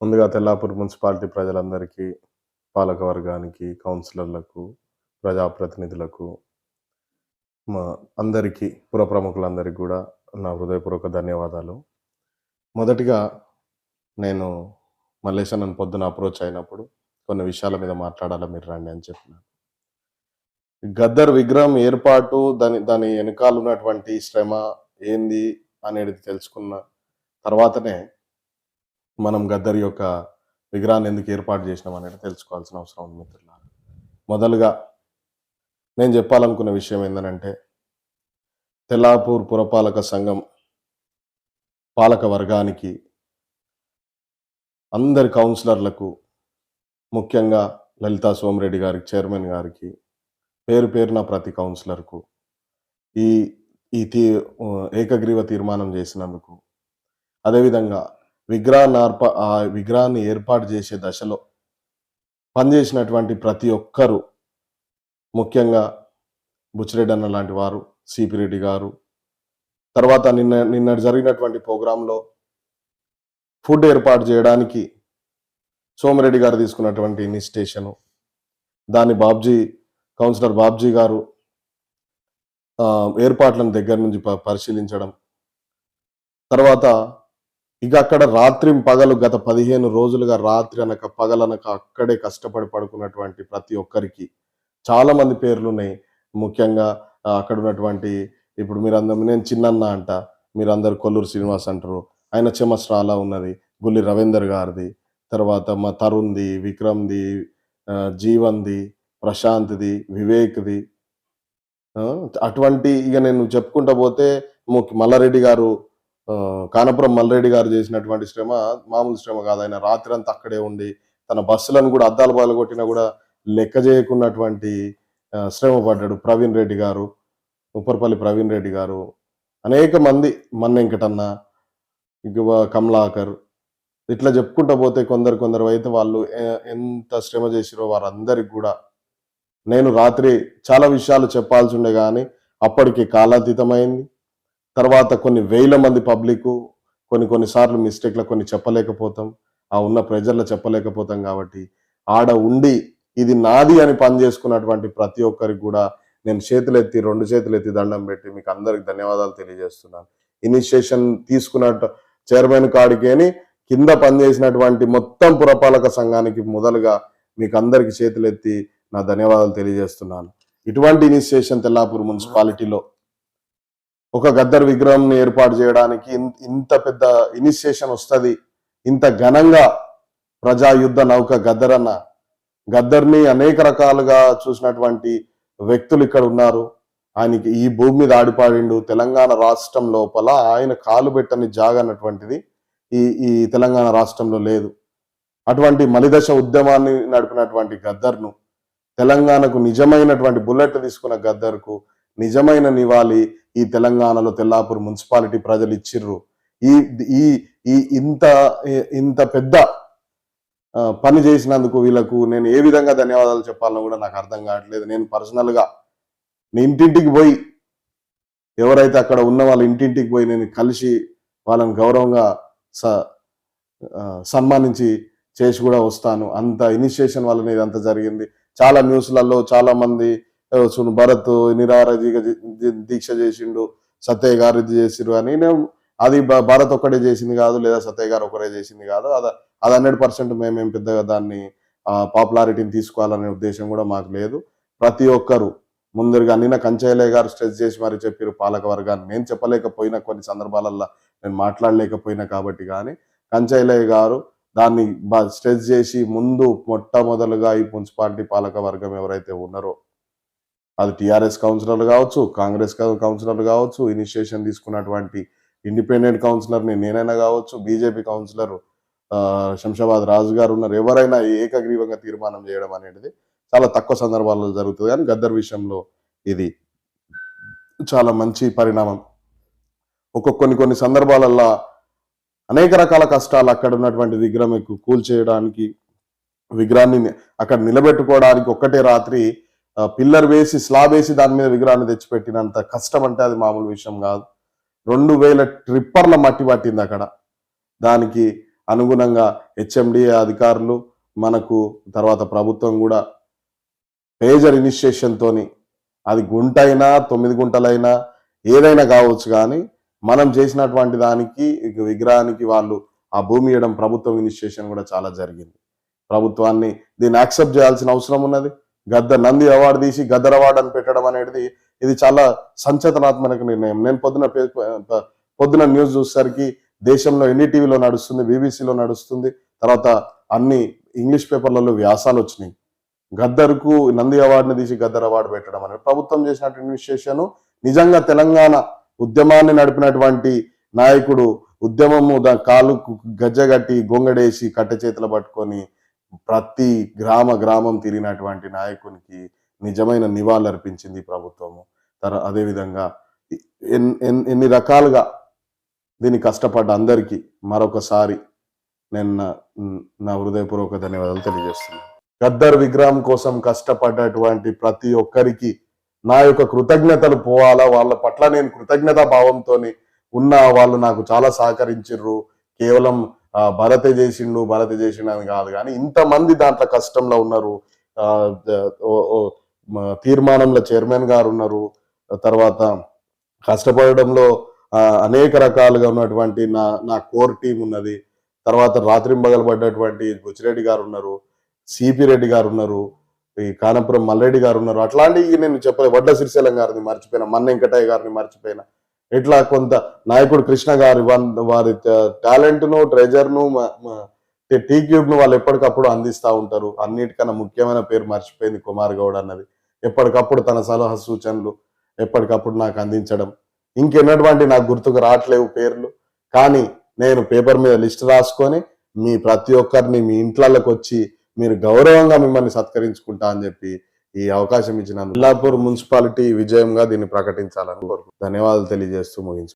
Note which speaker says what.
Speaker 1: ముందుగా తెల్లాపూర్ మున్సిపాలిటీ ప్రజలందరికీ పాలక వర్గానికి కౌన్సిలర్లకు ప్రజాప్రతినిధులకు మా అందరికీ పుర ప్రముఖులందరికీ కూడా నా హృదయపూర్వక ధన్యవాదాలు. మొదటిగా నేను మల్లేశ నన్ను పొద్దున అప్రోచ్ అయినప్పుడు కొన్ని విషయాల మీద మాట్లాడాలి మీరు రండి అని చెప్పినాను. గద్దర్ విగ్రహం ఏర్పాటు దాని దాని వెనకాల ఉన్నటువంటి శ్రమ ఏంది అనేది తెలుసుకున్న తర్వాతనే మనం గద్దర్ యొక్క విగ్రహాన్ని ఎందుకు ఏర్పాటు చేసినాం అనేది తెలుసుకోవాల్సిన అవసరం ఉంది మిత్రులారా. మొదలుగా నేను చెప్పాలనుకున్న విషయం ఏంటంటే తెల్లాపూర్ పురపాలక సంఘం పాలక వర్గానికి అందరి కౌన్సిలర్లకు ముఖ్యంగా లలితా సోమరెడ్డి గారికి చైర్మన్ గారికి పేరు పేరున ప్రతి కౌన్సిలర్కు ఈ ఈ తీ ఏకగ్రీవ తీర్మానం చేసినందుకు అదేవిధంగా విగ్రహాన్ని ఆ విగ్రహాన్ని ఏర్పాటు చేసే దశలో పనిచేసినటువంటి ప్రతి ఒక్కరూ ముఖ్యంగా బుచ్చిరెడ్డి అన్న లాంటి వారు సిపి రెడ్డి గారు తర్వాత నిన్న నిన్న జరిగినటువంటి ప్రోగ్రాంలో ఫుడ్ ఏర్పాటు చేయడానికి సోమిరెడ్డి గారు తీసుకున్నటువంటి ఇనిస్టేషను దాన్ని బాబ్జీ కౌన్సిలర్ బాబ్జీ గారు ఏర్పాట్లను దగ్గర నుంచి ప- పరిశీలించడం తర్వాత ఇక అక్కడ రాత్రి పగలు గత పదిహేను రోజులుగా రాత్రి అనక పగలనక అక్కడే కష్టపడి పడుకున్నటువంటి ప్రతి ఒక్కరికి చాలా మంది పేర్లు ఉన్నాయి ముఖ్యంగా అక్కడ ఉన్నటువంటి ఇప్పుడు మీరందరూ నేను చిన్నన్న అంట మీరందరు కొల్లూరు శ్రీనివాస్ అంటారు. ఆయన చెమస్రాలా ఉన్నది గుల్లి రవీందర్ గారిది. తర్వాత మా తరుణ్ది విక్రమ్ది జీవన్ది ప్రశాంత్ది వివేక్ది. అటువంటి ఇక నేను చెప్పుకుంటా పోతే ముఖ్య మల్లారెడ్డి గారు కానపురం మల్లారెడ్డి గారు చేసినటువంటి శ్రమ మామూలు శ్రమ కాదు. ఆయన రాత్రి అంతా అక్కడే ఉండి తన బస్సులను కూడా అద్దాలు బాలు కొట్టినా కూడా లెక్క చేయకున్నటువంటి శ్రమ పడ్డాడు ప్రవీణ్ రెడ్డి గారు ఉప్పరపల్లి ప్రవీణ్ రెడ్డి గారు. అనేక మంది మన్నెంకటన్న ఇక కమలాకర్ ఇట్లా చెప్పుకుంటా పోతే కొందరు కొందరు అయితే వాళ్ళు ఎంత శ్రమ చేసిరో వారందరికి కూడా నేను రాత్రి చాలా విషయాలు చెప్పాల్సి ఉండే కానీ అప్పటికి కాలాతీతమైంది. తర్వాత కొన్ని వేల మంది పబ్లిక్ కొన్ని కొన్నిసార్లు మిస్టేక్లో కొన్ని చెప్పలేకపోతాం. ఆ ఉన్న ప్రెజర్లో చెప్పలేకపోతాం కాబట్టి ఆడ ఉండి ఇది నాది అని పని చేసుకున్నటువంటి ప్రతి ఒక్కరికి కూడా నేను చేతులెత్తి రెండు చేతులు ఎత్తి దండం పెట్టి మీకు అందరికి ధన్యవాదాలు తెలియజేస్తున్నాను. ఇనిషియేషన్ తీసుకున్నట్టు చైర్మన్ కాడికేని కింద పనిచేసినటువంటి మొత్తం పురపాలక సంఘానికి మొదలుగా మీకు అందరికి చేతులెత్తి నా ధన్యవాదాలు తెలియజేస్తున్నాను. ఇటువంటి ఇనిషియేషన్ తెల్లాపూర్ మున్సిపాలిటీలో ఒక గద్దర్ విగ్రహం ఏర్పాటు చేయడానికి ఇన్- ఇంత పెద్ద ఇనిషియేషన్ వస్తుంది ఇంత ఘనంగా ప్రజా యుద్ధ నౌక గద్దర్ అన్న. గద్దర్ని అనేక రకాలుగా చూసినటువంటి వ్యక్తులు ఇక్కడ ఉన్నారు. ఆయనకి ఈ భూమి మీద ఆడిపాడిండు తెలంగాణ రాష్ట్రం లోపల ఆయన కాలు పెట్టని జాగన్నటువంటిది ఈ ఈ తెలంగాణ రాష్ట్రంలో లేదు. అటువంటి మలిదశ ఉద్యమాన్ని నడిపినటువంటి గద్దర్ను తెలంగాణకు నిజమైనటువంటి బుల్లెట్ తీసుకున్న గద్దర్కు నిజమైన నివాళి ఈ తెలంగాణలో తెల్లాపూర్ మున్సిపాలిటీ ప్రజలు ఇచ్చిర్రు. ఈ ఈ ఈ ఇంత ఇంత పెద్ద పని చేసినందుకు వీళ్ళకు నేను ఏ విధంగా ధన్యవాదాలు చెప్పాలని కూడా నాకు అర్థం కావట్లేదు. నేను పర్సనల్గా నేను ఇంటింటికి పోయి ఎవరైతే అక్కడ ఉన్న వాళ్ళ ఇంటింటికి పోయి నేను కలిసి వాళ్ళని గౌరవంగా స సన్మానించి చేసి కూడా వస్తాను. అంత ఇనిషియేషన్ వల్లనే ఇదంతా జరిగింది. చాలా న్యూస్లలో చాలామంది సును భరత్ నిరాహార దీక్ష చేసిండు సత్యయ్య గారు ఇది చేసిరు అని. నేను అది భ- భారత్ ఒక్కడే చేసింది కాదు లేదా సత్యయ్య గారు ఒకరే చేసింది కాదు. అది అది హండ్రెడ్ పర్సెంట్ మేమేం పెద్దగా దాన్ని పాపులారిటీని తీసుకోవాలనే ఉద్దేశం కూడా మాకు లేదు. ప్రతి ఒక్కరు ముందరుగా నిన్న కంచయ్యలయ్య గారు స్ట్రెస్ చేసి మరి చెప్పారు పాలక వర్గాన్ని. నేను చెప్పలేకపోయినా కొన్ని సందర్భాలల్లో నేను మాట్లాడలేకపోయినా కాబట్టి కానీ కంచయ్యలయ్య గారు దాన్ని స్ట్రెస్ చేసి ముందు మొట్టమొదలుగా ఈ మున్సిపాలిటీ పాలక వర్గం ఎవరైతే ఉన్నారో అది టీఆర్ఎస్ కౌన్సిలర్లు కావచ్చు కాంగ్రెస్ కౌన్సిలర్లు కావచ్చు ఇనిషియేషన్ తీసుకున్నటువంటి ఇండిపెండెంట్ కౌన్సిలర్ని నేనైనా కావచ్చు బీజేపీ కౌన్సిలర్ శంషాబాద్ రాజు గారు ఉన్నారు. ఎవరైనా ఏకగ్రీవంగా తీర్మానం చేయడం అనేది చాలా తక్కువ సందర్భాల్లో జరుగుతుంది. కానీ గద్దర్ విషయంలో ఇది చాలా మంచి పరిణామం. ఒక కొన్ని కొన్ని సందర్భాలల్లో అనేక రకాల కష్టాలు అక్కడ ఉన్నటువంటి విగ్రహం ఎక్కువ కూల్చేయడానికి విగ్రహాన్ని అక్కడ నిలబెట్టుకోవడానికి ఒక్కటే రాత్రి పిల్లర్ వేసి స్లాబ్ వేసి దాని మీద విగ్రహాన్ని తెచ్చిపెట్టినంత కష్టం అంటే అది మామూలు విషయం కాదు. రెండు వేల ట్రిప్పర్ల మట్టి పట్టింది అక్కడ. దానికి అనుగుణంగా హెచ్ఎండిఏ అధికారులు మనకు తర్వాత ప్రభుత్వం కూడా పేజర్ ఇనిషియేషన్తోని అది గుంట అయినా తొమ్మిది గుంటలైనా ఏదైనా కావచ్చు కానీ మనం చేసినటువంటి దానికి విగ్రహానికి వాళ్ళు ఆ భూమి ఇవ్వడం ప్రభుత్వం ఇనిషియేషన్ కూడా చాలా జరిగింది. ప్రభుత్వాన్ని దీన్ని యాక్సెప్ట్ చేయాల్సిన అవసరం ఉన్నది. గద్ద నంది అవార్డు తీసి గద్దర్ అవార్డు అని పెట్టడం అనేది ఇది చాలా సంచలనాత్మక నిర్ణయం. నేను పొద్దున పొద్దున న్యూస్ చూసేసరికి దేశంలో ఎన్డీటీవీలో నడుస్తుంది బీబీసీలో నడుస్తుంది తర్వాత అన్ని ఇంగ్లీష్ పేపర్లలో వ్యాసాలు వచ్చినాయి. గద్దర్కు నంది అవార్డుని తీసి గద్దర్ అవార్డు పెట్టడం అనేది ప్రభుత్వం చేసినటువంటి ఇనిషియేషన్ నిజంగా తెలంగాణ ఉద్యమాన్ని నడిపినటువంటి నాయకుడు ఉద్యమము దా కాలు గజ్జగట్టి గొంగడేసి కట్టె చేతులు పట్టుకొని ప్రతి గ్రామ గ్రామం తిరిగినటువంటి నాయకునికి నిజమైన నివాళులర్పించింది ప్రభుత్వము. తర అదేవిధంగా ఎన్- ఎన్ని రకాలుగా దీన్ని కష్టపడ్డ అందరికీ మరొకసారి నేను నా హృదయపూర్వక ధన్యవాదాలు తెలియజేస్తున్నాను. గద్దర్ విగ్రహం కోసం కష్టపడ్డటువంటి ప్రతి ఒక్కరికి నా యొక్క కృతజ్ఞతలు పోవాలా? వాళ్ళ పట్ల నేను కృతజ్ఞతా భావంతో ఉన్న వాళ్ళు నాకు చాలా సహకరించిర్రు. కేవలం భరత చేసిండు భరత చేసిండు అని కాదు కానీ ఇంతమంది దాంట్లో కష్టంలో ఉన్నారు. తీర్మానంలో చైర్మన్ గారు ఉన్నారు. తర్వాత కష్టపడడంలో అనేక రకాలుగా ఉన్నటువంటి నా నా కోర్ టీం ఉన్నది. తర్వాత రాత్రింబగలు పడ్డటువంటి బుచ్చిరెడ్డి గారు ఉన్నారు సిపి రెడ్డి గారు ఉన్నారు ఈ కానపురం మల్లెడ్డి గారు ఉన్నారు. అట్లాంటివి నేను చెప్పలేదు వడ్ల సిరిశైలం గారిని మర్చిపోయినా మన్న వెంకటయ్య గారిని మర్చిపోయినా. ఇట్లా కొంత నాయకుడు కృష్ణ గారి వన్- వారి టాలెంట్ను ట్రెజర్ను టీ క్యూబ్ను వాళ్ళు ఎప్పటికప్పుడు అందిస్తూ ఉంటారు. అన్నిటికన్నా ముఖ్యమైన పేరు మర్చిపోయింది కుమార్ గౌడ్ అన్నది. ఎప్పటికప్పుడు తన సలహా సూచనలు ఎప్పటికప్పుడు నాకు అందించడం. ఇంకెన్నటువంటి నాకు గుర్తుకు రావట్లేవు పేర్లు. కానీ నేను పేపర్ మీద లిస్ట్ రాసుకొని మీ ప్రతి ఒక్కరిని మీ ఇంట్లోకి వచ్చి మీరు గౌరవంగా మిమ్మల్ని సత్కరించుకుంటా అని చెప్పి ఈ అవకాశం ఇచ్చిన అల్లాపూర్ మున్సిపాలిటీ విజయంగా దీన్ని ప్రకటించాలని కోరుకుంటున్నాను. ధన్యవాదాలు తెలియజేస్తూ ముగించు